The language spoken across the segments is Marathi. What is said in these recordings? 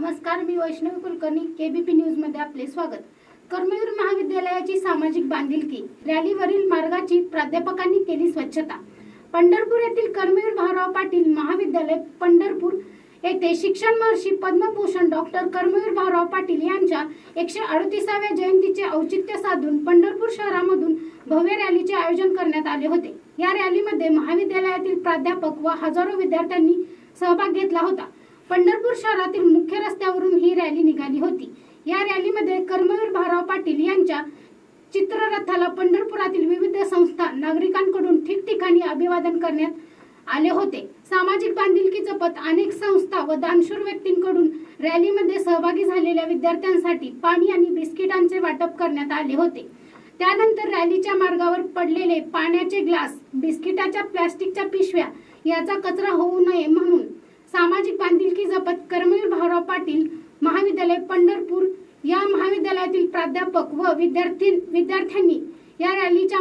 नमस्कार मी वैष्णवी कुलकर्णी केबीपी न्यूजमध्ये आपले स्वागत. कर्मवीर महाविद्यालयाची सामाजिक बांधिलकी रॅलीवरील मार्गाची प्राध्यापकांनी केली स्वच्छता. पंढरपूर येथील कर्मवीर भाऊराव पाटील महाविद्यालय पंढरपूर येथे शिक्षण महर्षी पद्मभूषण डॉक्टर कर्मवीर भाऊराव पाटील यांच्या एकशे अडतीसाव्या जयंतीचे औचित्य साधून पंढरपूर शहरामधून भव्य रॅलीचे आयोजन करण्यात आले होते. या रॅलीमध्ये महाविद्यालयातील प्राध्यापक व हजारो विद्यार्थ्यांनी सहभाग घेतला होता. पंढरपूर शहरातील मुख्य रस्त्यावरून ही रॅली निघाली होती. या रॅलीमध्ये कर्मवीर भाराव पाटील यांच्या चित्ररथाला पंढरपुरातील विविध संस्था नागरिकांकडून ठिकठिकाणी अभिवादन करण्यात आले होते. सामाजिक बांधिलकी जपत अनेक संस्था व दानशूर व्यक्तींकडून रॅलीमध्ये सहभागी झालेल्या विद्यार्थ्यांसाठी पाणी आणि बिस्किटांचे वाटप करण्यात आले होते. त्यानंतर रॅलीच्या मार्गावर पडलेले पाण्याचे ग्लास बिस्किटाच्या प्लास्टिकच्या पिशव्या याचा कचरा होऊ नये म्हणून सामाजिक बांधिलकी जपत कर्मवीर भाऊराव पाटील महाविद्यालय पंढरपूर या महाविद्यालयातील प्राध्यापक व विद्यार्थी विद्यार्थ्यांनी या रॅलीच्या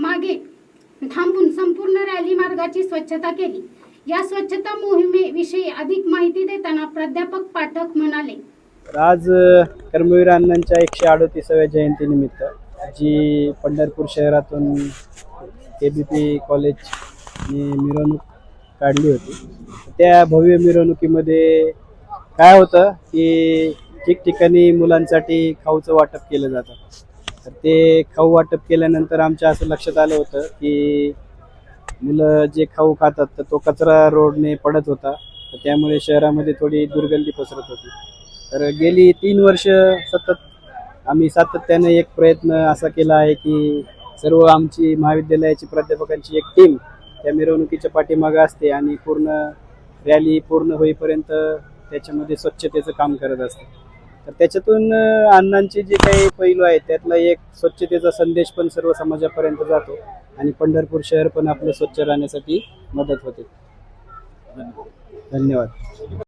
मागे थांबून संपूर्ण रॅली मार्गाची स्वच्छता केली. या स्वच्छता मोहिमेविषयी अधिक माहिती देताना प्राध्यापक पाठक म्हणाले. आज कर्मवीर अण्णांच्या एकशे अडोतीसाव्या जयंतीनिमित्त जी पंढरपूर शहरातून के बी पी कॉलेज मिरवणूक काढली होती. त्या भव्य मिरवणुकीमध्ये काय होतं की ठिकठिकाणी मुलांसाठी खाऊचं वाटप केलं जातं. तर ते खाऊ वाटप केल्यानंतर आमच्या असं लक्षात आलं होतं की मुलं जे खाऊ खातात तर तो कचरा रोडने पडत होता. तर त्यामुळे शहरामध्ये थोडी दुर्गंधी पसरत होती. तर गेली तीन वर्ष सतत आम्ही सातत्याने एक प्रयत्न असा केला आहे की सर्व आमची महाविद्यालयाची प्राध्यापकांची एक टीम त्या मिरवणुकीच्या पाठीमागं असते आणि पूर्ण रॅली पूर्ण होईपर्यंत त्याच्यामध्ये स्वच्छतेचं काम करत असते. तर त्याच्यातून अण्णांचे जे काही पैलू आहेत त्यातला एक स्वच्छतेचा संदेश पण सर्व समाजापर्यंत जातो आणि पंढरपूर शहर पण आपलं स्वच्छ राहण्यासाठी मदत होते. धन्यवाद.